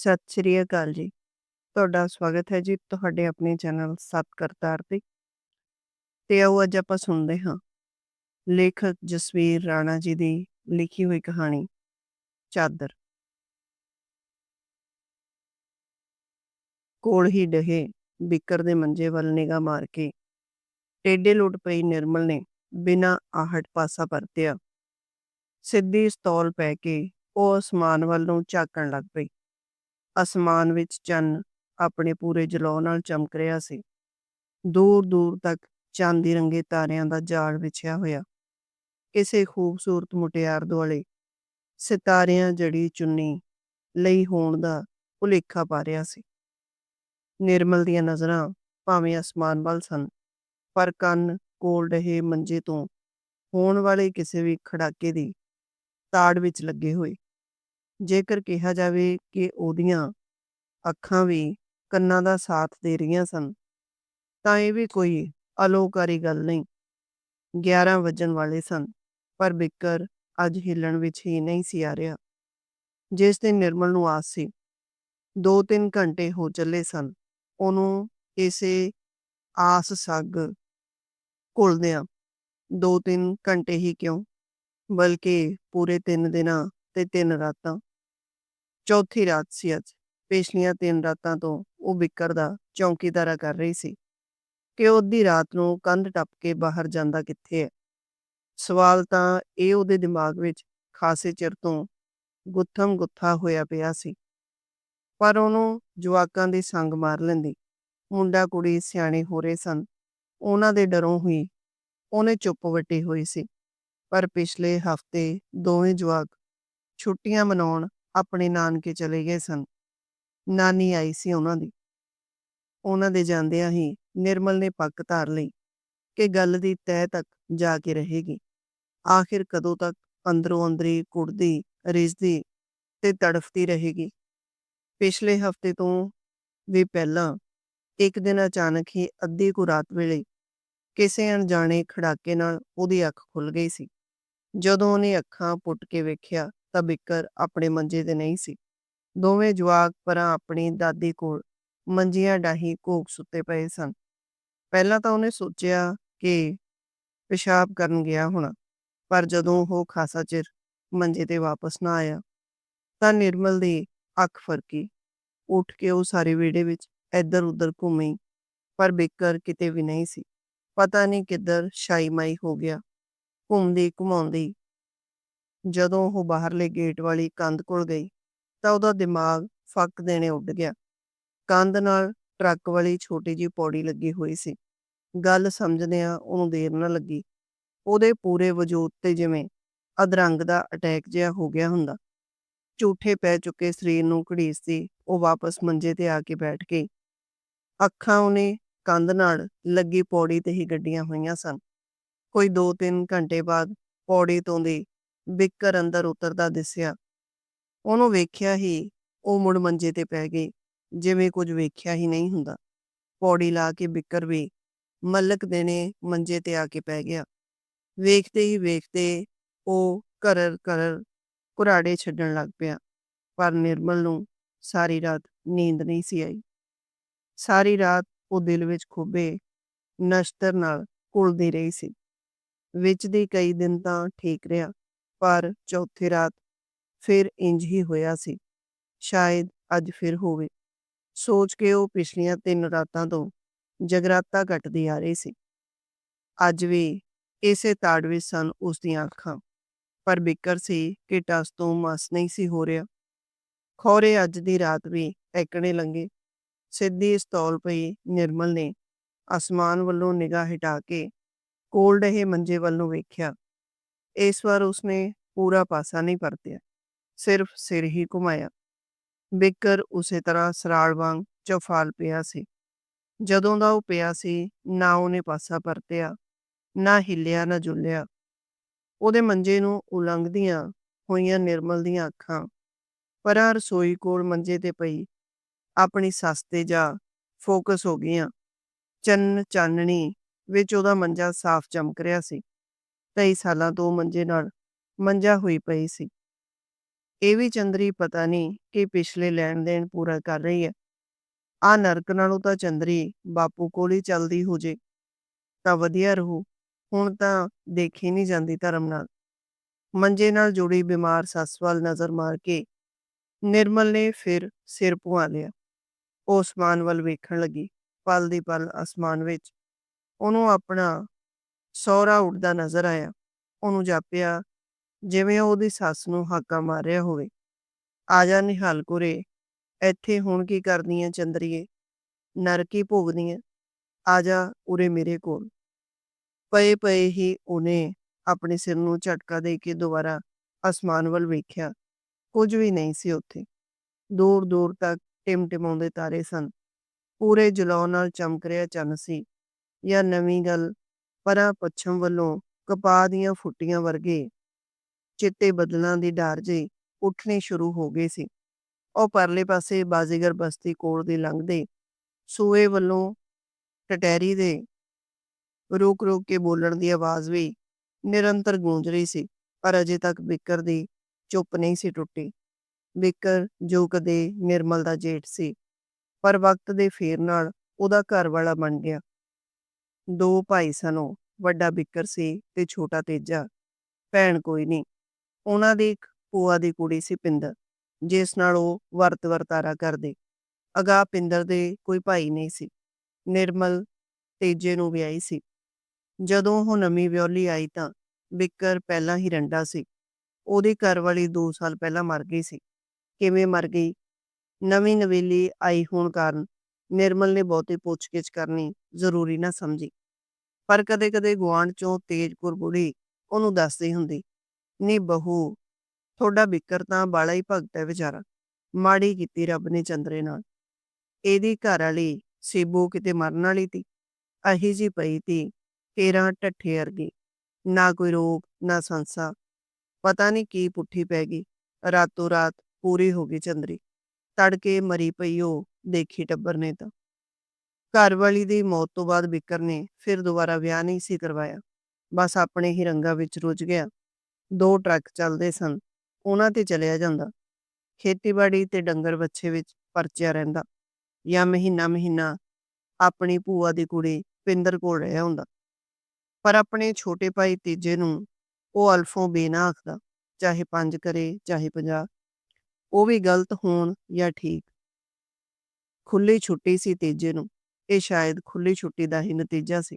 ਸਤਿ ਸ਼੍ਰੀ ਅਕਾਲ ਜੀ। ਤੁਹਾਡਾ ਸਵਾਗਤ ਹੈ ਜੀ ਤੁਹਾਡੇ ਆਪਣੇ ਚੈਨਲ ਸਤ ਕਰਤਾਰ ਤੇ। ਤੇ ਆਓ ਅੱਜ ਆਪਾਂ ਸੁਣਦੇ ਹਾਂ ਲੇਖਕ ਜਸਵੀਰ ਰਾਣਾ ਜੀ ਦੀ ਲਿਖੀ ਹੋਈ ਕਹਾਣੀ, ਚਾਦਰ। ਕੋਲ ਹੀ ਡਹੇ ਬਿਕਰ ਦੇ ਮੰਜੇ ਵੱਲ ਨਿਗਾਹ ਮਾਰ ਕੇ ਟੇਡੇ ਲੁੱਟ ਪਈ ਨਿਰਮਲ ਨੇ ਬਿਨਾਂ ਆਹਟ ਪਾਸਾ ਪਰਤਿਆ। ਸਿੱਧੀ ਸਤੌਲ ਪੈ ਕੇ ਉਹ ਅਸਮਾਨ ਵੱਲ ਨੂੰ ਝਾਕਣ ਲੱਗ ਪਈ। ਅਸਮਾਨ ਵਿੱਚ ਚੰਨ ਆਪਣੇ ਪੂਰੇ ਜਲੌ ਨਾਲ ਚਮਕ ਰਿਹਾ ਸੀ। ਦੂਰ ਦੂਰ ਤੱਕ ਚਾਂਦੀ ਰੰਗੇ ਤਾਰਿਆਂ ਦਾ ਜਾਲ ਵਿਛਿਆ ਹੋਇਆ ਕਿਸੇ ਖੂਬਸੂਰਤ ਮੁਟਿਆਰ ਦੁਆਲੇ ਸਿਤਾਰਿਆਂ ਜੜੀ ਚੁੰਨੀ ਲਈ ਹੋਣ ਦਾ ਭੁਲੇਖਾ ਪਾ ਰਿਹਾ ਸੀ। ਨਿਰਮਲ ਦੀਆਂ ਨਜ਼ਰਾਂ ਭਾਵੇਂ ਅਸਮਾਨ ਵੱਲ ਸਨ, ਪਰ ਕੰਨ ਕੋਲ ਰਹੇ ਮੰਜੇ ਤੋਂ ਹੋਣ ਵਾਲੇ ਕਿਸੇ ਵੀ ਖੜਾਕੇ ਦੀ ਤਾੜ ਵਿੱਚ ਲੱਗੇ ਹੋਏ। ਜੇਕਰ ਕਿਹਾ ਜਾਵੇ ਕਿ ਉਹਦੀਆਂ ਅੱਖਾਂ ਵੀ ਕੰਨਾਂ ਦਾ ਸਾਥ ਦੇ ਰਹੀਆਂ ਸਨ, ਤਾਂ ਇਹ ਵੀ ਕੋਈ ਅਲੋਕਾਰੀ ਗੱਲ ਨਹੀਂ। 11 ਵੱਜਣ ਵਾਲੇ ਸਨ, ਪਰ ਬਿੱਕਰ ਅੱਜ ਹਿੱਲਣ ਵਿੱਚ ਹੀ ਨਹੀਂ ਸੀ ਆ ਰਿਹਾ ਜਿਸ ਤੇ ਨਿਰਮਲ ਨੂੰ ਆਸ ਸੀ। ਦੋ ਤਿੰਨ ਘੰਟੇ ਹੋ ਚੱਲੇ ਸਨ, ਉਹਨੂੰ ਇਸੇ ਆਸ ਸੱਗ ਘੁਲਦਿਆਂ ਦੋ ਤਿੰਨ ਘੰਟੇ ਹੀ ਕਿਉਂ ਬਲਕਿ ਪੂਰੇ ਤਿੰਨ ਦਿਨਾਂ ਤੇ ਤਿੰਨ ਰਾਤਾਂ ਚੌਥੀ ਰਾਤ ਸੀ ਅੱਜ। ਪਿਛਲੀਆਂ ਤਿੰਨ ਰਾਤਾਂ ਤੋਂ ਉਹ ਬਿੱਕਰ ਦਾ ਚੌਂਕੀਦਾਰਾ ਕਰ ਰਹੀ ਸੀ ਕਿ ਉਹ ਅੱਧੀ ਰਾਤ ਨੂੰ ਕੰਧ ਟੱਪ ਕੇ ਬਾਹਰ ਜਾਂਦਾ ਕਿੱਥੇ ਹੈ। ਸਵਾਲ ਤਾਂ ਇਹ ਉਹਦੇ ਦਿਮਾਗ ਵਿੱਚ ਖਾਸੇ ਚਿਰ ਤੋਂ ਗੁੱਥਮ ਗੁੱਥਾ ਹੋਇਆ ਪਿਆ ਸੀ। ਪਰ ਉਹਨੂੰ ਜਵਾਕਾਂ ਦੀ ਸੰਗ ਮਾਰ ਲੈਂਦੀ। ਮੁੰਡਾ ਕੁੜੀ ਸਿਆਣੇ ਹੋ ਰਹੇ ਸਨ। ਉਹਨਾਂ ਦੇ ਡਰੋਂ ਹੋਈ ਉਹਨੇ ਚੁੱਪ ਵੱਟੀ ਹੋਈ ਸੀ। ਪਰ ਪਿਛਲੇ ਹਫ਼ਤੇ ਦੋਵੇਂ ਜਵਾਕ ਛੁੱਟੀਆਂ ਮਨਾਉਣ ਆਪਣੇ ਨਾਨਕੇ ਚਲੇ ਗਏ ਸਨ। ਨਾਨੀ ਆਈ ਸੀ ਉਹਨਾਂ ਦੀ। ਉਹਨਾਂ ਦੇ ਜਾਂਦਿਆਂ ਹੀ ਨਿਰਮਲ ਨੇ ਪੱਕ ਧਾਰ ਲਈ ਕਿ ਗੱਲ ਦੀ ਤਹਿ ਤੱਕ ਜਾ ਕੇ ਰਹੇਗੀ। ਆਖਿਰ ਕਦੋਂ ਤੱਕ ਅੰਦਰੋਂ ਅੰਦਰੀ ਕੁੜਦੀ ਰਿਜਦੀ ਤੇ ਤੜਫਦੀ ਰਹੇਗੀ? ਪਿਛਲੇ ਹਫ਼ਤੇ ਤੋਂ ਵੀ ਪਹਿਲਾਂ ਇੱਕ ਦਿਨ ਅਚਾਨਕ ਹੀ ਅੱਧੀ ਕੁ ਰਾਤ ਵੇਲੇ ਕਿਸੇ ਅਣਜਾਣੇ ਖੜਾਕੇ ਨਾਲ ਉਹਦੀ ਅੱਖ ਖੁੱਲ ਗਈ ਸੀ। ਜਦੋਂ ਉਹਨੇ ਅੱਖਾਂ ਪੁੱਟ ਕੇ ਵੇਖਿਆ ਤਾਂ ਬਿੱਕਰ ਆਪਣੇ ਮੰਜੇ ਤੇ ਨਹੀਂ ਸੀ। ਦੋਵੇਂ ਜਵਾਕ ਪਰਾਂ ਆਪਣੀ ਦਾਦੀ ਕੋਲ ਮੰਜੀਆਂ ਡਾਹੀ ਕੋਕ ਸੁੱਤੇ ਪਏ ਸਨ। ਪਹਿਲਾਂ ਤਾਂ ਉਹਨੇ ਸੋਚਿਆ ਕਿ ਪਿਸ਼ਾਬ ਕਰਨ ਗਿਆ ਹੋਣਾ, ਪਰ ਜਦੋਂ ਉਹ ਖਾਸਾ ਚਿਰ ਮੰਜੇ ਤੇ ਵਾਪਸ ਨਾ ਆਇਆ, ਤਾਂ ਨਿਰਮਲ ਦੀ ਅੱਖ ਫਰਕੀ। ਉੱਠ ਕੇ ਉਹ ਸਾਰੇ ਵਿਹੜੇ ਵਿੱਚ ਇੱਧਰ ਉੱਧਰ ਘੁੰਮੀ, ਪਰ ਬਿੱਕਰ ਕਿਤੇ ਵੀ ਨਹੀਂ ਸੀ। ਪਤਾ ਨਹੀਂ ਕਿੱਧਰ ਸ਼ਾਈ ਮਾਈ ਹੋ ਗਿਆ। ਘੁੰਮਦੀ ਘੁਮਾਉਂਦੀ ਜਦੋਂ ਉਹ ਬਾਹਰਲੇ ਗੇਟ ਵਾਲੀ ਕੰਧ ਕੋਲ ਗਈ, ਤਾਂ ਉਹਦਾ ਦਿਮਾਗ ਫੱਕ ਦੇਣੇ ਉੱਡ ਗਿਆ। ਕੰਧ ਨਾਲ ਟਰੱਕ ਵਾਲੀ ਛੋਟੀ ਜੀ ਪੌੜੀ ਲੱਗੀ ਹੋਈ ਸੀ। ਗੱਲ ਸਮਝਦਿਆਂ ਉਹਨੂੰ ਦੇਰ ਨਾ ਲੱਗੀ। ਉਹਦੇ ਪੂਰੇ ਵਜੂਦ ਤੇ ਜਿਵੇਂ ਅਧਰੰਗ ਦਾ ਅਟੈਕ ਜਿਹਾ ਹੋ ਗਿਆ ਹੁੰਦਾ। ਝੂਠੇ ਪੈ ਚੁੱਕੇ ਸਰੀਰ ਨੂੰ ਘੜੀਸਦੀ ਉਹ ਵਾਪਸ ਮੰਜੇ ਤੇ ਆ ਕੇ ਬੈਠ ਗਈ। ਅੱਖਾਂ ਉਹਨੇ ਕੰਧ ਨਾਲ ਲੱਗੀ ਪੌੜੀ ਤੇ ਹੀ ਗੱਡੀਆਂ ਹੋਈਆਂ ਸਨ। ਕੋਈ 2-3 ਘੰਟੇ ਬਾਅਦ ਪੌੜੀ ਤੋਂ ਦੀ ਬਿੱਕਰ ਅੰਦਰ ਉਤਰਦਾ ਦਿਸਿਆ। ਉਹਨੂੰ ਵੇਖਿਆ ਹੀ ਉਹ ਮੁੜ ਮੰਜੇ ਤੇ ਪੈ ਗਈ, ਜਿਵੇਂ ਕੁਝ ਵੇਖਿਆ ਹੀ ਨਹੀਂ ਹੁੰਦਾ। ਪੌੜੀ ਲਾ ਕੇ ਬਿਕਰ ਵੀ ਮਲਕ ਦੇਣੇ ਮੰਜੇ ਤੇ ਆ ਕੇ ਪੈ ਗਿਆ। ਵੇਖਦੇ ਹੀ ਵੇਖਦੇ ਉਹ ਕਰਰ ਕਰਰ ਕੁਰਾੜੇ ਛੱਡਣ ਲੱਗ ਪਿਆ, ਪਰ ਨਿਰਮਲ ਨੂੰ ਸਾਰੀ ਰਾਤ ਨੀਂਦ ਨਹੀਂ ਸੀ ਆਈ। ਸਾਰੀ ਰਾਤ ਉਹ ਦਿਲ ਵਿੱਚ ਖੁੱਬੇ ਨਸ਼ਤਰ ਨਾਲ ਘੁਲਦੀ ਰਹੀ ਸੀ। ਵਿੱਚ ਦੀ ਕਈ ਦਿਨ ਤਾਂ ਠੀਕ ਰਿਹਾ। ਪਰ ਚੌਥੀ ਰਾਤ ਫਿਰ ਇੰਜ ਹੀ ਹੋਇਆ ਸੀ। ਸ਼ਾਇਦ ਅੱਜ ਫਿਰ ਹੋਵੇ। ਸੋਚ ਕੇ ਉਹ ਪਿਛਲੀਆਂ ਤਿੰਨ ਰਾਤਾਂ ਤੋਂ ਜਗਰਾਤਾ ਘਟਦੀ ਆ ਰਹੀ ਸੀ। ਅੱਜ ਵੀ ਇਸੇ ਤਾੜ ਵਿੱਚ ਸਨ ਉਸ ਦੀਆਂ ਅੱਖਾਂ। ਪਰ ਬਿਕਰ ਸੀ ਕਿ ਟਸ ਤੋਂ ਮਸ ਨਹੀਂ ਸੀ ਹੋ ਰਿਹਾ। ਖੋਰੇ ਅੱਜ ਦੀ ਰਾਤ ਵੀ ਐਕਣੇ ਲੰਗੇ ਸਿੱਧੀ ਸਤੌਲ ਪਈ ਨਿਰਮਲ ਨੇ ਅਸਮਾਨ ਵੱਲੋਂ ਨਿਗਾਹ ਹਟਾ ਕੇ ਕੋਲ ਰਹੇ ਮੰਜੇ ਵੱਲ ਨੂੰ ਵੇਖਿਆ। ਇਸ ਵਾਰ ਉਸਨੇ ਪੂਰਾ ਪਾਸਾ ਨਹੀਂ ਪਰਤਿਆ, ਸਿਰਫ ਸਿਰ ਹੀ ਘੁਮਾਇਆ। ਬਿੱਕਰ ਉਸੇ ਤਰ੍ਹਾਂ ਸਰਾਲ ਵਾਂਗ ਚੌਫਾਲ ਪਿਆ ਸੀ। ਜਦੋਂ ਦਾ ਉਹ ਪਿਆ ਸੀ, ਨਾ ਉਹਨੇ ਪਾਸਾ ਪਰਤਿਆ, ਨਾ ਹਿੱਲਿਆ, ਨਾ ਜੁਲਿਆ। ਉਹਦੇ ਮੰਜੇ ਨੂੰ ਉਲੰਘਦੀਆਂ ਹੋਈਆਂ ਨਿਰਮਲ ਦੀਆਂ ਅੱਖਾਂ, ਪਰਾਂ ਰਸੋਈ ਕੋਲ ਮੰਜੇ ਤੇ ਪਈ, ਆਪਣੀ ਸੱਸ ਤੇ ਜਾ ਫੋਕਸ ਹੋ ਗਈਆਂ। ਚੰਨ ਚਾਨਣੀ ਵਿੱਚ ਉਹਦਾ ਮੰਜਾ ਸਾਫ਼ ਚਮਕ ਰਿਹਾ ਸੀ। ਕਈ ਸਾਲਾਂ ਤੋਂ ਮੰਜੇ ਨਾਲ ਮੰਜਾ ਹੋਈ ਪਈ ਸੀ। ਇਹ ਵੀ ਚੰਦਰੀ ਪਤਾ ਨਹੀਂ ਕਿ ਪਿਛਲੇ ਲੈਣ ਦੇਣ ਪੂਰਾ ਕਰ ਰਹੀ ਹੈ। ਆ ਨਰਕ ਨਾਲੋਂ ਤਾਂ ਚੰਦਰੀ ਬਾਪੂ ਕੋਲ ਹੀ ਚੱਲਦੀ ਹੋ ਜੇ, ਤਾਂ ਵਧੀਆ ਰਹੂ। ਹੁਣ ਤਾਂ ਦੇਖੀ ਨਹੀਂ ਜਾਂਦੀ ਧਰਮ ਨਾਲ। ਮੰਜੇ ਨਾਲ ਜੁੜੀ ਬਿਮਾਰ ਸੱਸ ਵੱਲ ਨਜ਼ਰ ਮਾਰ ਕੇ ਨਿਰਮਲ ਨੇ ਫਿਰ ਸਿਰ ਪੁਆ ਲਿਆ। ਉਹ ਅਸਮਾਨ ਵੱਲ ਵੇਖਣ ਲੱਗੀ, ਪਲ ਦੀ ਪਲ ਅਸਮਾਨ ਵਿੱਚ। ਉਹਨੂੰ ਆਪਣਾ ਸਹੁਰਾ ਉੱਡਦਾ ਨਜ਼ਰ ਆਇਆ। ਉਹਨੂੰ ਜਾਪਿਆ, ਜਿਵੇਂ ਉਹਦੀ ਸੱਸ ਨੂੰ ਹਾਕਾ ਮਾਰ ਰਿਹਾ ਹੋਵੇ। ਆ ਜਾ ਨਿਹਾਲ ਕੁਰੇ, ਇੱਥੇ ਹੁਣ ਕੀ ਕਰਦੀ ਐ ਚੰਦਰੀਏ? ਨਰਕੀ ਭੋਗਦੀ ਐ ਆ ਜਾ ਉਰੇ ਮੇਰੇ ਕੋਲ। ਪਏ ਪਏ ਹੀ ਉਹਨੇ ਆਪਣੇ ਸਿਰ ਨੂੰ ਝਟਕਾ ਦੇ ਕੇ ਦੁਬਾਰਾ ਅਸਮਾਨ ਵੱਲ ਵੇਖਿਆ। ਕੁਝ ਵੀ ਨਹੀਂ ਸੀ ਉੱਥੇ। ਦੂਰ ਦੂਰ ਤੱਕ ਟਿਮਟਿਮਾਉਂਦੇ ਤਾਰੇ ਸਨ। ਪੂਰੇ ਜਲਾਉ ਨਾਲ ਚਮਕ ਰਿਹਾ ਚੰਨ ਸੀ। ਜਾਂ ਨਵੀਂ ਗੱਲ ਪਰਾਂ ਪੱਛਮ ਵੱਲੋਂ ਕਪਾਹ ਦੀਆਂ ਫੁੱਟੀਆਂ ਵਰਗੇ ਚਿੱਟੇ ਬਦਲਾਂ ਦੀ ਡਾਰ ਜਿਹੀ ਉੱਠਣੀ ਸ਼ੁਰੂ ਹੋ ਗਈ ਸੀ। ਉਹ ਪਰਲੇ ਪਾਸੇ ਬਾਜ਼ੀਗਰ ਬਸਤੀ ਕੋਲ ਦੀ ਲੰਘਦੇ ਸੂਏ ਵੱਲੋਂ ਟਟੈਰੀ ਦੇ ਰੋਕ ਰੋਕ ਕੇ ਬੋਲਣ ਦੀ ਆਵਾਜ਼ ਵੀ ਨਿਰੰਤਰ ਗੂੰਜ ਰਹੀ ਸੀ, ਪਰ ਅਜੇ ਤੱਕ ਬਿੱਕਰ ਦੀ ਚੁੱਪ ਨਹੀਂ ਸੀ ਟੁੱਟੀ। ਬਿਕਰ ਜੋ ਕਦੇ ਨਿਰਮਲ ਦਾ ਜੇਠ ਸੀ, ਪਰ ਵਕਤ ਦੇ ਫੇਰ ਨਾਲ ਉਹਦਾ ਘਰ ਵਾਲਾ ਬਣ ਗਿਆ। ਦੋ ਭਾਈ ਸਨ ਉਹ, ਵੱਡਾ ਬਿੱਕਰ ਸੀ ਤੇ ਛੋਟਾ ਤੇਜਾ। ਭੈਣ ਕੋਈ ਨਹੀਂ। ਉਹਨਾਂ ਦੀ ਇੱਕ ਪੂਆ ਦੀ ਕੁੜੀ ਸੀ ਪਿੰਦਰ, ਜਿਸ ਨਾਲ ਉਹ ਵਰਤ ਵਰਤਾਰਾ ਕਰਦੇ। ਅਗਾ ਪਿੰਦਰ ਦੇ ਕੋਈ ਭਾਈ ਨਹੀਂ ਸੀ। ਨਿਰਮਲ ਤੇਜੇ ਨੂੰ ਵਿਆਹੀ ਸੀ। ਜਦੋਂ ਉਹ ਨਵੀਂ ਵਿਆਹਲੀ ਆਈ ਤਾਂ ਬਿੱਕਰ ਪਹਿਲਾਂ ਹੀ ਰੰਡਾ ਸੀ। ਉਹਦੀ ਘਰਵਾਲੀ 2 ਸਾਲ ਪਹਿਲਾਂ ਮਰ ਗਈ ਸੀ। ਕਿਵੇਂ ਮਰ ਗਈ? ਨਵੀਂ ਨਵੇਲੀ ਆਈ ਹੋਣ ਕਾਰਨ ਨਿਰਮਲ ਨੇ ਬਹੁਤੀ ਪੁੱਛਗਿੱਛ ਕਰਨੀ ਜ਼ਰੂਰੀ ਨਾ ਸਮਝੀ। ਪਰ ਕਦੇ-ਕਦੇ ਗੁਆਂਢ ਚੋਂ ਤੇਜ਼ ਬੁੜੀ ਉਹਨੂੰ ਦੱਸਦੀ ਹੁੰਦੀ, ਨੀ ਬਹੂ ਤੁਹਾਡਾ ਬਿਕਰ ਤਾਂ ਬਾਲਾ ਹੀ ਭਗਤ ਹੈ ਵਿਚਾਰਾ। ਮਾੜੀ ਕੀਤੀ ਰੱਬ ਨੇ ਚੰਦਰੇ ਨਾਲ। ਇਹਦੀ ਘਰ ਵਾਲੀ ਸੀਬੂ ਕਿਤੇ ਮਰਨ ਵਾਲੀ ਤੀ। ਅਹੀ ਜੀ ਪਈ ਤੀ ਤੇਰਾ ਢੱਠੇ ਅਰਗੀ ਨਾ ਕੋਈ ਰੋਗ, ਨਾ ਸੰਸਾ। ਪਤਾ ਨਹੀਂ ਕੀ ਪੁੱਠੀ ਪੈ ਗਈ। ਰਾਤੋਂ ਰਾਤ ਪੂਰੀ ਹੋ ਗਈ ਚੰਦਰੀ। ਤੜਕੇ ਮਰੀ ਪਈ ਉਹ ਦੇਖੀ ਟੱਬਰ ਨੇ ਤਾਂ। ਘਰਵਾਲੀ ਦੀ ਮੌਤ ਤੋਂ ਬਾਅਦ ਬਿਕਰ ਨੇ ਫਿਰ ਦੁਬਾਰਾ ਵਿਆਹ ਨਹੀਂ ਸੀ ਕਰਵਾਇਆ। ਬਸ ਆਪਣੇ ਹੀ ਰੰਗਾਂ ਵਿੱਚ ਰੁੱਝ ਗਿਆ। ਦੋ ਟਰੱਕ ਚੱਲਦੇ ਸਨ, ਉਹਨਾਂ ਤੇ ਚਲਿਆ ਜਾਂਦਾ। ਖੇਤੀਬਾੜੀ ਤੇ ਡੰਗਰ ਬੱਚੇ ਵਿੱਚ ਪਰਚਿਆ ਰਹਿੰਦਾ ਜਾਂ ਮਹੀਨਾ ਮਹੀਨਾ ਆਪਣੀ ਭੂਆ ਦੀ ਕੁੜੀ ਪਿੰਦਰ ਕੋਲ ਰਿਹਾ ਹੁੰਦਾ। ਪਰ ਆਪਣੇ ਛੋਟੇ ਭਾਈ ਤੀਜੇ ਨੂੰ ਉਹ ਅਲਫੋਂ ਬੇਨਾ ਆਖਦਾ, ਚਾਹੇ ਪੰਜ ਕਰੇ, ਚਾਹੇ 50 ਉਹ ਵੀ ਗਲਤ ਹੋਣ ਜਾਂ ਠੀਕ। ਖੁੱਲੀ ਛੁੱਟੀ ਸੀ ਤੀਜੇ ਨੂੰ। ਇਹ ਸ਼ਾਇਦ ਖੁੱਲੀ ਛੁੱਟੀ ਦਾ ਹੀ ਨਤੀਜਾ ਸੀ।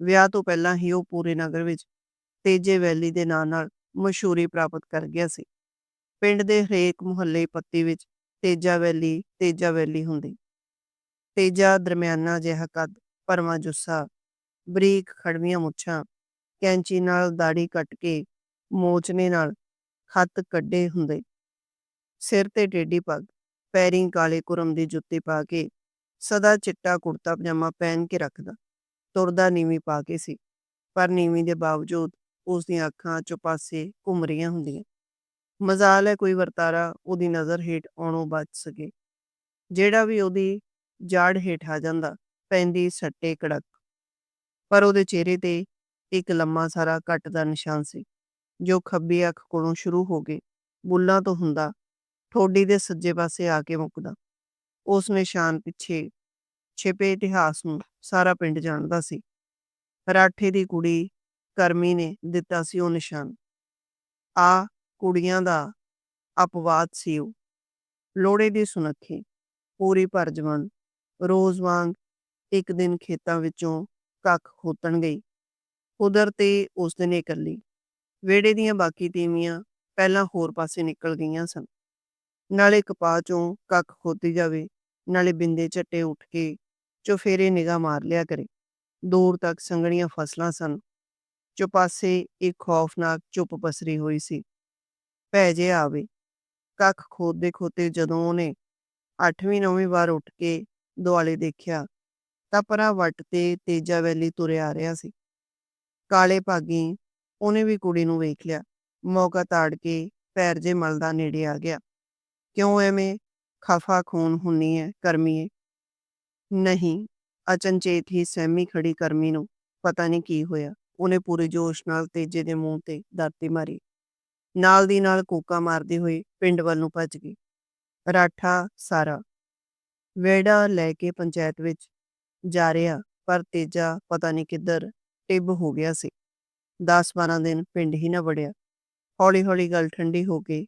ਵਿਆਹ ਤੋਂ ਪਹਿਲਾਂ ਹੀ ਉਹ ਪੂਰੇ ਨਗਰ ਵਿੱਚ ਤੇਜੇ ਵੈਲੀ ਦੇ ਨਾਂ ਨਾਲ ਮਸ਼ਹੂਰੀ ਪ੍ਰਾਪਤ ਕਰ ਗਿਆ ਸੀ। ਪਿੰਡ ਦੇ ਹਰੇਕ ਮੁਹੱਲੇ ਪੱਤੀ ਵਿੱਚ ਤੇਜਾ ਵੈਲੀ ਤੇਜਾ ਵੈਲੀ ਹੁੰਦੀ। ਤੇਜਾ ਦਰਮਿਆਨਾ ਜਿਹਾ ਕੱਦ ਪਰਮਾ ਜੁੱਸਾ, ਬਰੀਕ ਖੜਵੀਆਂ ਮੁੱਛਾਂ, ਕੈਂਚੀ ਨਾਲ ਦਾੜੀ ਕੱਟ ਕੇ ਮੋਚਨੇ ਨਾਲ ਖੱਤ ਕੱਢੇ ਹੁੰਦੇ। ਸਿਰ ਤੇ ਟੇਢੀ ਪੱਗ, ਪੈਰੀਂ ਕਾਲੇ ਕੁਰਮ ਦੀ ਜੁੱਤੀ ਪਾ ਕੇ ਸਦਾ ਚਿੱਟਾ ਕੁੜਤਾ ਪਜਾਮਾ ਪਹਿਨ ਕੇ ਰੱਖਦਾ। ਤੁਰਦਾ ਨੀਵੀਂ ਪਾ ਕੇ ਸੀ, ਪਰ ਨੀਵੀਂ ਦੇ ਬਾਵਜੂਦ ਉਸ ਦੀਆਂ ਅੱਖਾਂ ਚੁਪਾਸੇ ਘੁੰਮ ਰਹੀਆਂ ਹੁੰਦੀਆਂ। ਮਜ਼ਾਲ ਹੈ ਕੋਈ ਵਰਤਾਰਾ ਉਹਦੀ ਨਜ਼ਰ ਹੇਠ ਆਉਣੋਂ ਬਚ ਸਕੇ। ਜਿਹੜਾ ਵੀ ਉਹਦੀ ਜਾੜ ਹੇਠ ਆ ਜਾਂਦਾ, ਪੈਂਦੀ ਸੱਟੇ ਕੜਕ। ਪਰ ਉਹਦੇ ਚਿਹਰੇ ਤੇ ਇੱਕ ਲੰਮਾ ਸਾਰਾ ਕੱਟ ਦਾ ਨਿਸ਼ਾਨ ਸੀ, ਜੋ ਖੱਬੀ ਅੱਖ ਕੋਲੋਂ ਸ਼ੁਰੂ ਹੋ ਕੇ ਬੁੱਲਾਂ ਤੋਂ ਹੁੰਦਾ, ਠੋਡੀ ਦੇ ਸੱਜੇ ਪਾਸੇ ਆ ਕੇ ਮੁੱਕਦਾ। ਉਸ ਨਿਸ਼ਾਨ ਪਿੱਛੇ ਛਿਪੇ ਇਤਿਹਾਸ ਨੂੰ ਸਾਰਾ ਪਿੰਡ ਜਾਣਦਾ ਸੀ। ਰਾਠੇ ਦੀ ਕੁੜੀ ਕਰਮੀ ਨੇ ਦਿੱਤਾ ਸੀ ਉਹ ਨਿਸ਼ਾਨ। ਆ ਕੁੜੀਆਂ ਦਾ ਅਪਵਾਦ ਸੀ ਉਹ। ਲੋੜੇ ਦੀ ਸੁਨੱਖੀ, ਪੂਰੀ ਭਰ ਜਵਾਨ ਰੋਜ਼ ਵਾਂਗ ਇੱਕ ਦਿਨ ਖੇਤਾਂ ਵਿੱਚੋਂ ਕੱਖ ਖੋਤਣ ਗਈ। ਉਧਰ ਤੇ ਉਸ ਦਿਨ ਇਕੱਲੀ। ਵਿਹੜੇ ਦੀਆਂ ਬਾਕੀ ਤੀਵੀਆਂ ਪਹਿਲਾਂ ਹੋਰ ਪਾਸੇ ਨਿਕਲ ਗਈਆਂ ਸਨ। ਨਾਲੇ ਕਪਾਹ ਚੋਂ ਕੱਖ ਖੋਤੀ ਜਾਵੇ, ਨਾਲੇ ਬਿੰਦੇ ਝੱਟੇ ਉੱਠ ਕੇ ਚੁਫੇਰੇ ਨਿਗਾਹ ਮਾਰ ਲਿਆ ਕਰੇ। ਦੂਰ ਤੱਕ ਸੰਘਣੀਆਂ ਫਸਲਾਂ ਸਨ। ਚੁਪਾਸੇ ਇੱਕ ਖੌਫਨਾਕ ਚੁੱਪ ਪਸਰੀ ਹੋਈ ਸੀ। ਭੈ ਜੇ ਆਵੇ। ਕੱਖ ਖੋਦਦੇ ਖੋਤੇ ਜਦੋਂ ਉਹਨੇ 8ਵੀਂ 9ਵੀਂ ਵਾਰ ਉੱਠ ਕੇ ਦੁਆਲੇ ਦੇਖਿਆ, ਤਾਂ ਪਰਾਂ ਵੱਟ ਤੇ ਤੇਜਾ ਵੈਲੀ ਤੁਰਿਆ ਆ ਰਿਹਾ ਸੀ। ਕਾਲੇ ਭਾਗੀ ਉਹਨੇ ਵੀ ਕੁੜੀ ਨੂੰ ਵੇਖ ਲਿਆ। ਮੌਕਾ ਤਾੜ ਕੇ ਪੈਰ ਜੇ ਮਲਦਾ ਨੇੜੇ ਆ ਗਿਆ। ਕਿਉਂ ਐਵੇਂ ਖਫਾ ਖੂਨ ਹੁੰਨੀ ਹੈ ਕਰਮੀਏ ਨਹੀਂ, ਅਚਨਚੇਤ ਹੀ ਸਹਿਮੀ ਖੜੀ ਕਰਮੀ ਨੂੰ ਪਤਾ ਨਹੀਂ ਕੀ ਹੋਇਆ। ਉਹਨੇ ਪੂਰੇ ਜੋਸ਼ ਨਾਲ ਤੇਜੇ ਦੇ ਮੂੰਹ ਤੇ ਦਾਤੀ ਮਾਰੀ। ਨਾਲ ਦੀ ਨਾਲ ਕੋਕਾ ਮਾਰਦੀ ਹੋਈ ਪਿੰਡ ਵੱਲ ਨੂੰ ਭੱਜ ਗਈ। ਰਾਠਾ ਸਾਰਾ। ਵੇੜਾ ਲੈ ਕੇ ਪੰਚਾਇਤ ਵਿੱਚ ਜਾ ਰਿਹਾ, ਪਰ ਤੇਜਾ ਪਤਾ ਨਹੀਂ ਕਿੱਧਰ ਟਿੱਬ ਹੋ ਗਿਆ ਸੀ। 10-12 ਦਿਨ ਪਿੰਡ ਹੀ ਨਾ ਵੜਿਆ। ਹੌਲੀ-ਹੌਲੀ ਗੱਲ ਠੰਡੀ ਹੋ ਗਈ।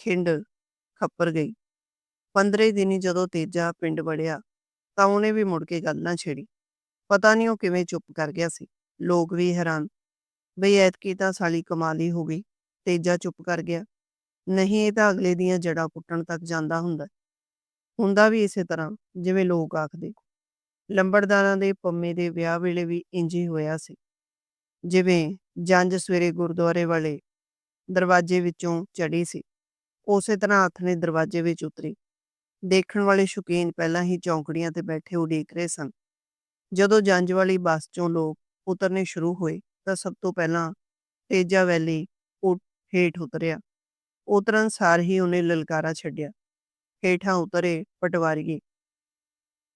ਖਿੰਡ ਖੱਪਰ ਗਈ। 15 ਦਿਨੀ ਜਦੋਂ ਤੇਜਾ ਪਿੰਡ ਵੜਿਆ, ਤਾਂ ਉਹਨੇ ਵੀ ਮੁੜ ਕੇ ਗੱਲ ਨਾ ਛੇੜੀ। ਪਤਾ ਨਹੀਂ ਉਹ ਕਿਵੇਂ ਚੁੱਪ ਕਰ ਗਿਆ ਸੀ। ਲੋਕ ਵੀ ਹੈਰਾਨ। ਬਈ ਐਤਕੀ ਤਾਂ ਸਾਲੀ ਕਮਾਲੀ ਹੋ ਗਈ, ਤੇਜਾ ਚੁੱਪ ਕਰ ਗਿਆ। ਨਹੀਂ, ਇਹ ਤਾਂ ਅਗਲੇ ਦੀਆਂ ਜੜਾਂ ਪੁੱਟਣ ਤੱਕ ਜਾਂਦਾ ਹੁੰਦਾ। ਹੁੰਦਾ ਵੀ ਇਸੇ ਤਰ੍ਹਾਂ, ਜਿਵੇਂ ਲੋਕ ਆਖਦੇ। ਲੰਬੜਦਾਰਾਂ ਦੇ ਪੰਮੇ ਦੇ ਵਿਆਹ ਵੇਲੇ ਵੀ ਇੰਜ ਹੀ ਹੋਇਆ ਸੀ। ਜਿਵੇਂ ਜੰਜ ਸਵੇਰੇ ਗੁਰਦੁਆਰੇ ਵਾਲੇ ਦਰਵਾਜ਼ੇ ਵਿੱਚੋਂ ਚੜੀ ਸੀ। ਉਸੇ ਤਰ੍ਹਾਂ ਹੱਥ ਨੇ ਦਰਵਾਜ਼ੇ ਵਿੱਚ ਉਤਰੀ। ਦੇਖਣ ਵਾਲੇ ਸ਼ੁਕੀਨ ਪਹਿਲਾਂ ਹੀ ਚੌਂਕੜੀਆਂ ਤੇ ਬੈਠੇ ਉਡੀਕ ਰਹੇ ਸਨ। ਜਦੋਂ ਜੰਜ ਵਾਲੀ ਬੱਸ ਚੋਂ ਲੋਕ ਉਤਰਨੇ ਸ਼ੁਰੂ ਹੋਏ, ਤਾਂ ਸਭ ਤੋਂ ਪਹਿਲਾਂ ਤੇਜਾ ਵੈਲੀ ਉੱਠ ਹੇਠ ਉਤਰਿਆ। ਉਤਰਨ ਸਾਰ ਹੀ ਉਹਨੇ ਲਲਕਾਰਾ ਛੱਡਿਆ। ਹੇਠਾਂ ਉਤਰੇ ਪਟਵਾਰੀ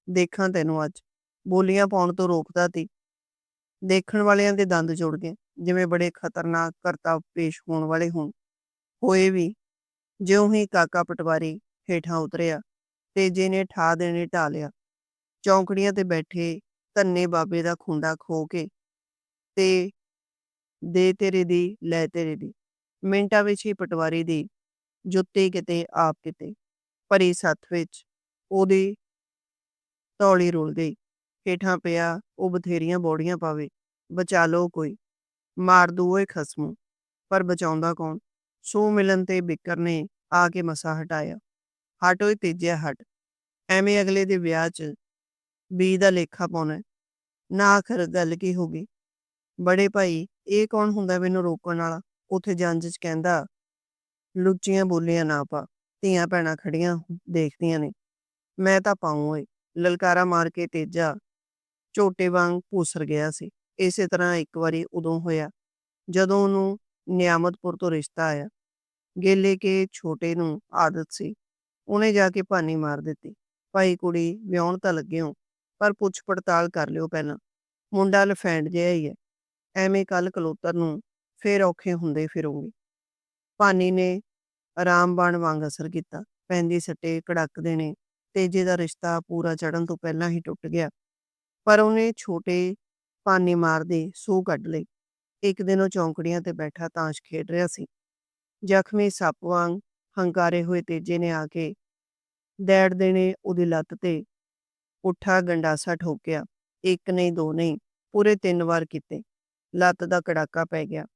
ਦੇਖਾਂ ਤੈਨੂੰ ਅੱਜ। ਬੋਲੀਆਂ ਪਾਉਣ ਤੋਂ ਰੋਕਦਾ ਤੀ। ਦੇਖਣ ਵਾਲਿਆਂ ਦੇ ਦੰਦ ਜੁੜ ਗਏ, ਜਿਵੇਂ ਬੜੇ ਖਤਰਨਾਕ ਕਰਤੱਵ ਪੇਸ਼ ਹੋਣ ਵਾਲੇ ਹੋਣ। ਹੋਏ ਵੀ ਜਿਉਂ ਹੀ ਕਾਕਾ ਪਟਵਾਰੀ ਹੇਠਾਂ ਉਤਰਿਆ ਤੇਜੇ ਨੇ ਠਾ ਦੇਣੇ ਢਾ ਲਿਆ। ਚੌਂਕੜੀਆਂ ਤੇ ਬੈਠੇ ਧੰਨੇ ਬਾਬੇ ਦਾ ਖੁੰਡਾ ਖੋ ਕੇ ਤੇ ਦੇ ਤੇਰੇ ਦੀ, ਲੈ ਤੇਰੇ ਦੀ। ਮਿੰਟਾਂ ਵਿੱਚ ਹੀ ਪਟਵਾਰੀ ਦੀ ਜੁੱਤੀ ਕਿਤੇ, ਆਪ ਕਿਤੇ। ਭਰੀ ਸੱਥ ਵਿੱਚ ਉਹਦੀ ਤੌਲੀ ਰੁਲ ਗਈ। ਹੇਠਾਂ ਪਿਆ, ਉਹ ਬਥੇਰੀਆਂ ਬੋੜੀਆਂ ਪਾਵੇ। ਬਚਾ ਲੋ ਕੋਈ। ਮਾਰ ਦੂਏ ਖਸਮੂ, ਪਰ ਬਚਾਉਂਦਾ ਕੌਣ? ਸੂ ਮਿਲਨ ਤੇ ਬਿਕਰ ਨੇ ਆ ਕੇ ਮਸਾ ਹਟਾਇਆ। ਹਟ ਓਏ ਤੇਜਿਆ ਹਟ। ਐਵੇਂ ਅਗਲੇ ਦੇ ਵਿਆਹ 'ਚ ਬੀ ਦਾ ਲੇਖਾ ਪਾਉਣਾ। ਨਾ ਆਖਰ ਗੱਲ ਕੀ ਹੋ ਗਈ? ਬੜੇ ਭਾਈ, ਇਹ ਕੌਣ ਹੁੰਦਾ ਮੈਨੂੰ ਰੋਕਣ ਵਾਲਾ? ਉਥੇ ਜੰਜ 'ਚ ਕਹਿੰਦਾ, ਲੁੱਚੀਆਂ ਬੋਲੀਆਂ ਨਾ ਪਾ। ਧੀਆਂ ਭੈਣਾਂ ਖੜੀਆਂ ਦੇਖਦੀਆਂ ਨੇ। ਮੈਂ ਤਾਂ ਪਾਉਂ ਓਏ। ਲਲਕਾਰਾ ਮਾਰ ਕੇ ਤੇਜਾ ਝੋਟੇ ਵਾਂਗ ਭੂਸਰ ਗਿਆ ਸੀ। ਇਸੇ ਤਰ੍ਹਾਂ ਇੱਕ ਵਾਰੀ ਉਦੋਂ ਹੋਇਆ, ਜਦੋਂ ਉਹਨੂੰ ਨਿਆਮਤਪੁਰ ਤੋਂ ਰਿਸ਼ਤਾ ਆਇਆ। ਗੇਲੇ ਕੇ ਛੋਟੇ ਨੂੰ ਆਦਤ ਸੀ। ਉਹਨੇ ਜਾ ਕੇ ਭਾਨੀ ਮਾਰ ਦਿੱਤੀ। ਭਾਈ ਕੁੜੀ, ਵਿਆਹਣ ਤਾਂ ਲੱਗੇ ਹੋ, ਪਰ ਪੁੱਛ ਪੜਤਾਲ ਕਰ ਲਿਓ ਪਹਿਲਾਂ। ਮੁੰਡਾ ਲਫੈਂਡ ਜਿਹਾ ਹੀ ਹੈ। ਐਵੇਂ ਕੱਲ ਕਲੋਤਰ ਨੂੰ ਫੇਰ ਔਖੇ ਹੁੰਦੇ ਫਿਰੋਂਗੇ। ਭਾਨੀ ਨੇ ਆਰਾਮਬਾਨ ਵਾਂਗ ਅਸਰ ਕੀਤਾ। ਪੈਂਦੀ ਸੱਟੇ ਕੜਕਦੇ ਦੇਣੇ, ਤੇਜੇ ਦਾ ਰਿਸ਼ਤਾ ਪੂਰਾ ਚੜਨ ਤੋਂ ਪਹਿਲਾਂ ਹੀ ਟੁੱਟ ਗਿਆ। ਪਰ ਉਹਨੇ ਛੋਟੇ ਪਾਨੀ ਮਾਰਦੇ ਸੂਹ ਕੱਢ ਲਈ ਇੱਕ ਦਿਨ ਉਹ ਚੌਂਕੜੀਆਂ ਤੇ ਬੈਠਾ ਤਾਸ਼ ਖੇਡ ਰਿਹਾ ਸੀ। ਜ਼ਖਮੀ ਸੱਪ ਵਾਂਗ ਹੰਕਾਰੇ ਹੋਏ ਤੇਜੇ ਨੇ ਆ ਕੇ ਦੈੜ ਦੇਣੇ ਉਹਦੀ ਲੱਤ ਤੇ ਉੱਠਾ ਗੰਡਾਸਾ ਠੋਕਿਆ। ਇੱਕ ਨਹੀਂ, ਦੋ ਨਹੀਂ, ਪੂਰੇ ਤਿੰਨ ਵਾਰ ਕੀਤੇ। ਲੱਤ ਦਾ ਕੜਾਕਾ ਪੈ ਗਿਆ।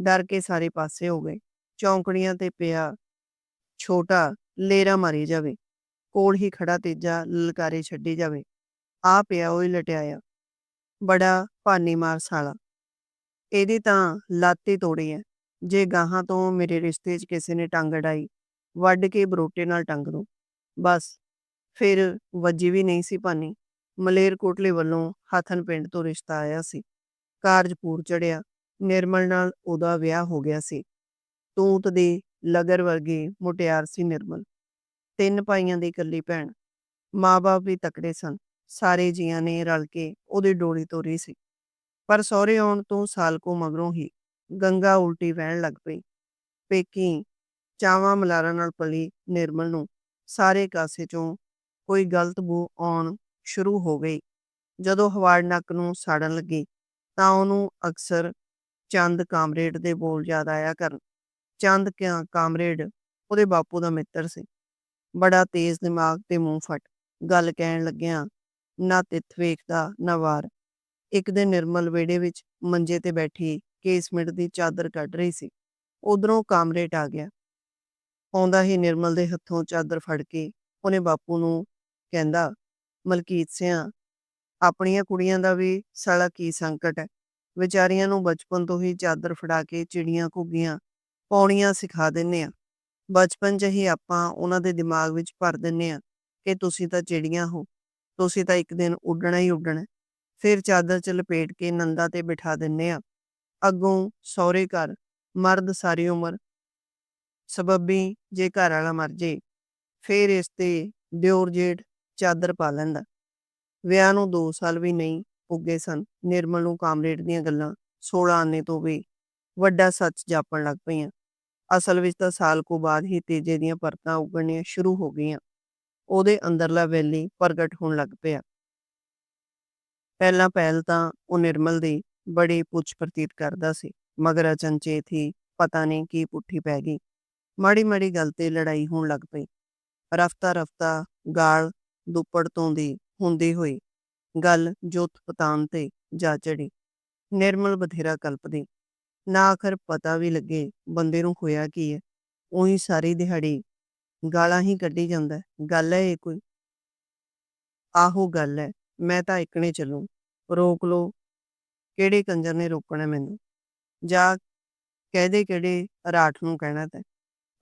ਡਰ ਕੇ ਸਾਰੇ ਪਾਸੇ ਹੋ ਗਏ। ਚੌਂਕੜੀਆਂ ਤੇ ਪਿਆ ਛੋਟਾ ਲੇਰਾ ਮਾਰੀ ਜਾਵੇ। ਕੋਲ ਹੀ ਖੜਾ ਤੇਜਾ ਲਲਕਾਰੇ ਛੱਡੀ ਜਾਵੇ। ਆ ਪਿਆ ਉਹ ਹੀ ਲਟਿਆਇਆ। ਬੜਾ ਭਾਨੀ ਮਾਰ ਸਾਲਾ। ਇਹਦੀ ਤਾਂ ਲੱਤ ਹੀ ਤੋੜੀ ਐ। ਜੇ ਗਾਹਾਂ ਤੋਂ ਮੇਰੇ ਰਿਸ਼ਤੇ 'ਚ ਕਿਸੇ ਨੇ ਟੰਗ ਅੜਾਈ ਵੱਢ ਕੇ ਬਰੋਟੇ ਨਾਲ ਟੰਗ ਦੂੰ, ਬਸ। ਫਿਰ ਵੱਜੀ ਵੀ ਨਹੀਂ ਸੀ ਭਾਨੀ। ਮਲੇਰਕੋਟਲੇ ਵੱਲੋਂ ਹਥਨ ਪਿੰਡ ਤੋਂ ਰਿਸ਼ਤਾ ਆਇਆ ਸੀ। ਕਾਰਜ ਪੂਰ ਚੜਿਆ ਨਿਰਮਲ ਨਾਲ ਉਹਦਾ ਵਿਆਹ ਹੋ ਗਿਆ ਸੀ। ਤੂਤ ਦੇ ਲਗਰ ਵਰਗੇ ਮੁਟਿਆਰ ਸੀ ਨਿਰਮਲ। ਤਿੰਨ ਭਾਈਆਂ ਦੀ ਇਕੱਲੀ ਭੈਣ। ਮਾਂ-ਬਾਪ ਵੀ ਤਕੜੇ ਸਨ। ਸਾਰੇ ਜੀਆਂ ਨੇ ਰਲ ਕੇ ਉਹਦੀ ਡੋਲੀ ਤੋਰੀ ਸੀ। ਪਰ ਸਹੁਰੇ ਆਉਣ ਤੋਂ ਸਾਲ ਕੋ ਮਗਰੋਂ ਹੀ ਗੰਗਾ ਉਲਟੀ ਵਹਿਣ ਲੱਗ ਪਈ। ਪੇਕੀ ਚਾਵਾਂ ਮਲਾਰਾਂ ਨਾਲ ਪਲੀ ਨਿਰਮਲ ਨੂੰ ਸਾਰੇ ਕਾਸੇ ਚੋਂ ਕੋਈ ਗਲਤ ਬੂ ਆਉਣ ਸ਼ੁਰੂ ਹੋ ਗਈ। ਜਦੋਂ ਹਵਾੜ ਨੱਕ ਨੂੰ ਸਾੜਨ ਲੱਗੀ ਤਾਂ ਉਹਨੂੰ ਅਕਸਰ ਚੰਦ ਕਾਮਰੇਡ ਦੇ ਬੋਲ ਯਾਦ ਆਇਆ ਕਰਨ। ਚੰਦ ਕਿਆ ਕਾਮਰੇਡ? ਉਹਦੇ ਬਾਪੂ ਦਾ ਮਿੱਤਰ ਸੀ। ਬੜਾ ਤੇਜ਼ ਦਿਮਾਗ ਤੇ ਮੂੰਹ ਫਟ ਗੱਲ ਕਹਿਣ ਲੱਗਿਆ, ਨਾ ਤਿੱਥ ਵੇਖਦਾ, ਨਾ ਵਾਰ। ਇੱਕ ਦਿਨ ਨਿਰਮਲ ਵੇੜੇ ਵਿੱਚ ਮੰਜੇ ਤੇ ਬੈਠੀ ਕੇਸਮਿੰਟ ਦੀ ਚਾਦਰ ਕੱਢ ਰਹੀ ਸੀ। ਉਧਰੋਂ ਕਾਮਰੇਟ ਆ ਗਿਆ। ਆਉਂਦਾ ਹੀ ਨਿਰਮਲ ਦੇ ਹੱਥੋਂ ਚਾਦਰ ਫੜ ਕੇ ਉਹਨੇ ਬਾਪੂ ਨੂੰ ਕਹਿੰਦਾ, ਮਲਕੀਤ ਸਿਆਂ, ਆਪਣੀਆਂ ਕੁੜੀਆਂ ਦਾ ਵੀ ਸਾਲਾ ਕੀ ਸੰਕਟ ਹੈ? ਵਿਚਾਰੀਆਂ ਨੂੰ ਬਚਪਨ ਤੋਂ ਹੀ ਚਾਦਰ ਫੜਾ ਕੇ ਚਿੜੀਆਂ ਘੁੱਗੀਆਂ ਪਾਉਣੀਆਂ ਸਿਖਾ ਦਿੰਨੇ ਆ। ਬਚਪਨ 'ਚ ਹੀ ਆਪਾਂ ਉਹਨਾਂ ਦੇ ਦਿਮਾਗ ਵਿੱਚ ਭਰ ਦਿੰਨੇ ਆ ਕਿ ਤੁਸੀਂ ਤਾਂ ਚਿੜੀਆਂ ਹੋ, ਤੁਸੀਂ ਤਾਂ ਇੱਕ ਦਿਨ ਉੱਡਣਾ ਹੀ ਉੱਡਣਾ ਫਿਰ ਚਾਦਰ 'ਚ ਲਪੇਟ ਕੇ ਨੰਦਾ ਤੇ ਬਿਠਾ ਦਿੰਨੇ ਆ। ਅੱਗੋਂ ਸਹੁਰੇ ਘਰ, ਮਰਦ ਸਾਰੀ ਉਮਰ ਸਬੱਬੀ ਜੇ ਘਰ ਵਾਲਾ ਮਰ ਜੇ, ਫਿਰ ਇਸ ਤੇ ਦਿਓਰ ਜੇਠ ਚਾਦਰ ਪਾ ਲੈਂਦਾ ਵਿਆਹ ਨੂੰ 2 ਸਾਲ ਵੀ ਨਹੀਂ ਪੁੱਗੇ ਸਨ ਨਿਰਮਲ ਨੂੰ ਕਾਮਰੇਡ ਦੀਆਂ ਗੱਲਾਂ 16 ਆਨੇ ਤੋਂ ਵੀ ਵੱਡਾ ਸੱਚ ਜਾਪਣ ਲੱਗ ਪਈਆਂ ਅਸਲ ਵਿੱਚ ਤਾਂ ਸਾਲ ਕੁ ਬਾਅਦ ਹੀ ਤੇਜੇ ਦੀਆਂ ਪਰਤਾਂ ਉੱਗਣੀਆਂ ਸ਼ੁਰੂ ਹੋ ਗਈਆਂ। ਉਹਦੇ ਅੰਦਰਲਾ ਵੈਲੀ ਪ੍ਰਗਟ ਹੋਣ ਲੱਗ ਪਿਆ। ਪਹਿਲਾਂ ਪਹਿਲ ਤਾਂ ਉਹ ਨਿਰਮਲ ਦੀ ਬੜੀ ਪੁੱਛ ਪ੍ਰਤੀਤ ਕਰਦਾ ਸੀ, ਮਗਰ ਅਚਨਚੇਤ ਹੀ ਪਤਾ ਨਹੀਂ ਕੀ ਪੁੱਠੀ ਪੈ ਗਈ। ਮਾੜੀ-ਮਾੜੀ ਗੱਲ ਤੇ ਲੜਾਈ ਹੋਣ ਲੱਗ ਪਈ। ਰਫਤਾ-ਰਫਤਾ ਗਾਲ ਦੁੱਪੜ ਤੋਂ ਦੀ ਹੁੰਦੀ ਹੋਈ ਗੱਲ ਜੋਤ-ਪਤਾਨ ਤੇ ਜਾ ਚੜੀ ਨਿਰਮਲ ਬਥੇਰਾ ਕਲਪਦੀ, ਨਾ ਆਖਰ ਪਤਾ ਵੀ ਲੱਗੇ ਬੰਦੇ ਨੂੰ ਹੋਇਆ ਕੀ ਹੈ। ਉਹੀ ਸਾਰੀ ਦਿਹਾੜੀ ਗਾਲਾਂ ਹੀ ਕੱਢੀ ਜਾਂਦਾ ਗੱਲ ਹੈ ਇਹ ਕੋਈ? ਆਹੋ ਗੱਲ ਹੈ, ਮੈਂ ਤਾਂ ਇਕਣੇ ਚੱਲੂੰ। ਰੋਕ ਲੋ, ਕਿਹੜੇ ਕੰਜਰ ਨੇ ਰੋਕਣਾ ਮੈਨੂੰ? ਜਾ ਕਹਿਦੇ ਕਿਹੜੇ ਰਾਠ ਨੂੰ ਕਹਿਣਾ ਤੈ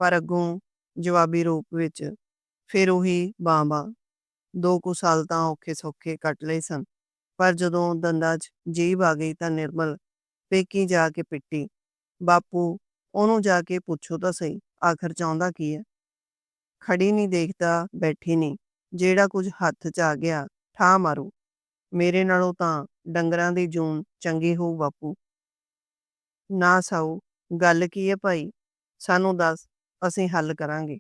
ਪਰ ਅੱਗੋਂ ਜਵਾਬੀ ਰੂਪ ਵਿੱਚ ਫਿਰ ਉਹੀ ਬਾਂ-ਬਾਂ। ਦੋ ਕੁ ਸਾਲ ਤਾਂ ਔਖੇ-ਸੌਖੇ ਕੱਟ ਲਏ ਸਨ, ਪਰ ਜਦੋਂ ਦੰਦਾਂ 'ਚ ਜੀਬ ਆ ਗਈ ਤਾਂ ਨਿਰਮਲ ਪੇਕੀ ਜਾ ਕੇ ਪਿੱਟੀ। ਬਾਪੂ, ਉਹਨੂੰ ਜਾ ਕੇ ਪੁੱਛੋ ਤਾਂ ਸਹੀ, ਆਖਰ ਚਾਹੁੰਦਾ ਕੀ ਹੈ? ਖੜੀ ਨਹੀਂ ਦੇਖਦਾ ਬੈਠੀ ਨਹੀਂ, ਜਿਹੜਾ ਕੁਝ ਹੱਥ 'ਚ ਆ ਗਿਆ ਠਾਹ ਮਾਰੂ। ਮੇਰੇ ਨਾਲੋਂ ਤਾਂ ਡੰਗਰਾਂ ਦੀ ਜੂਨ ਚੰਗੀ ਹੋਊ ਬਾਪੂ। ਨਾ ਸਾਊ, ਗੱਲ ਕੀ ਹੈ ਭਾਈ? ਸਾਨੂੰ ਦੱਸ, ਅਸੀਂ ਹੱਲ ਕਰਾਂਗੇ।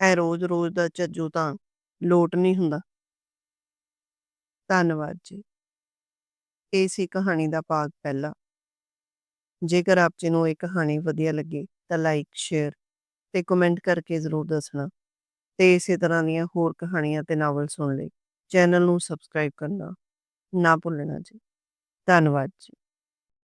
ਐ ਰੋਜ਼-ਰੋਜ਼ ਦਾ ਝੱਜੂ ਤਾਂ ਲੋਟ ਨਹੀਂ ਹੁੰਦਾ। ਧੰਨਵਾਦ ਜੀ। ਇਹ ਸੀ ਕਹਾਣੀ ਦਾ ਭਾਗ ਪਹਿਲਾ। ਜੇਕਰ ਆਪ ਜੀ ਨੂੰ ਇਹ ਕਹਾਣੀ ਵਧੀਆ ਲੱਗੀ ਤਾਂ ਲਾਈਕ, ਸ਼ੇਅਰ ਤੇ ਕਮੈਂਟ ਕਰਕੇ ਜ਼ਰੂਰ ਦੱਸਣਾ। ਤੇ ਇਸੇ ਤਰ੍ਹਾਂ ਦੀਆਂ ਹੋਰ ਕਹਾਣੀਆਂ ਤੇ ਨਾਵਲ ਸੁਣ ਲਈ ਚੈਨਲ ਨੂੰ ਸਬਸਕ੍ਰਾਈਬ ਕਰਨਾ ਨਾ ਭੁੱਲਣਾ ਜੀ। ਧੰਨਵਾਦ ਜੀ।